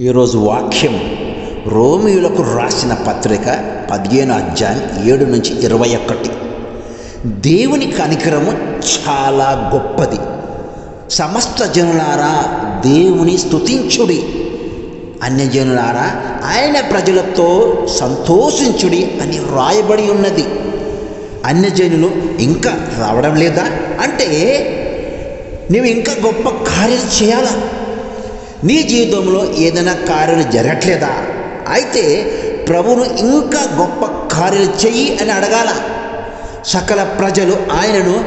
ఈరోజు వాక్యం రోమియులకు రాసిన పత్రిక పదిహేను అధ్యాయం ఏడు నుంచి ఇరవై ఒకటి. దేవుని కనికరము చాలా గొప్పది. సమస్త జనులారా దేవుని స్తుతించుడి. అన్యజనులారా ఆయన ప్రజలతో సంతోషించుడి అని వ్రాయబడి ఉన్నది. అన్యజనులు ఇంకా రావడం లేదా? అంటే నువ్వు ఇంకా గొప్ప కార్యం చేయాలా? నీ జీవితంలో ఏదైనా కార్యాలు జరగట్లేదా? అయితే ప్రభువును ఇంకా గొప్ప కార్యాలు చెయ్యి అని అడగాల. సకల ప్రజలు ఆయనను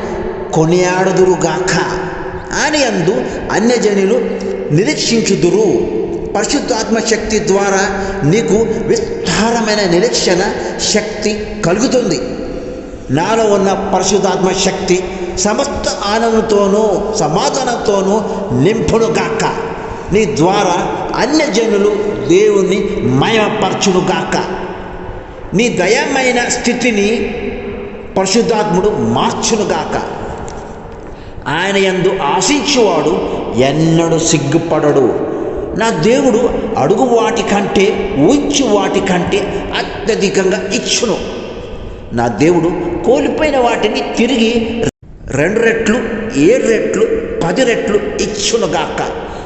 కొనియాడుదురుగాక. ఆయన ఎందు అన్యజనులు నిరీక్షించుదురు. పరిశుద్ధాత్మ శక్తి ద్వారా నీకు విస్తారమైన నిరీక్షణ శక్తి కలుగుతుంది. నాలో ఉన్న పరిశుద్ధాత్మ శక్తి సమస్త ఆనందంతోనూ సమాధానంతోనూ నింపునుగాక. నీ ద్వారా అన్యజనులు దేవుణ్ణి మయపరచునుగాక నీ దయమైన స్థితిని పరిశుద్ధాత్ముడు మార్చునుగాక ఆయన యందు ఆశించువాడు ఎన్నడూ సిగ్గుపడడు. నా దేవుడు అడుగు వాటి కంటే వాటికంటే వాటి కంటే అత్యధికంగా ఇచ్చును. నా దేవుడు కోల్పోయిన వాటిని తిరిగి రెండు రెట్లు ఏడు రెట్లు పది రెట్లు ఇచ్చునుగాక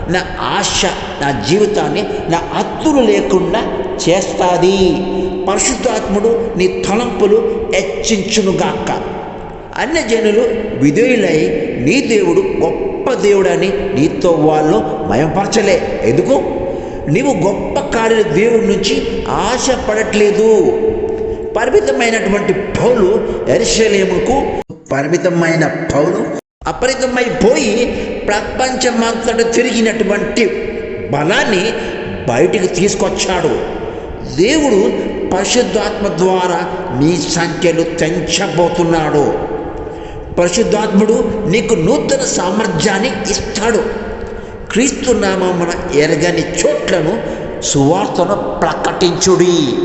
నా ఆశ నా జీవితాన్ని నా అత్తులు లేకుండా చేస్తాది. పరిశుద్ధాత్ముడు నీ తలంపులు హెచ్చించునుగాక. అన్య జనులు విధేయులై నీ దేవుడు గొప్ప దేవుడని నీతో వాళ్ళు మయంపరచలే. ఎందుకు? నీవు గొప్ప కార్యాలు దేవుడి నుంచి ఆశపడట్లేదు. పరిమితమైనటువంటి పౌలు ఎరిశలేముకు పరిమితమైన పౌలు అపరితమైపోయి ప్రపంచమంతటా తిరిగినటువంటి బలాన్ని బయటికి తీసుకొచ్చాడు. దేవుడు పరిశుద్ధాత్మ ద్వారా నీ సంఖ్యలు తెంచబోతున్నాడు. పరిశుద్ధాత్ముడు నీకు నూతన సామర్థ్యాన్ని ఇస్తాడు. క్రీస్తు నామమున ఎరగని చోట్లను సువార్తను ప్రకటించుడి.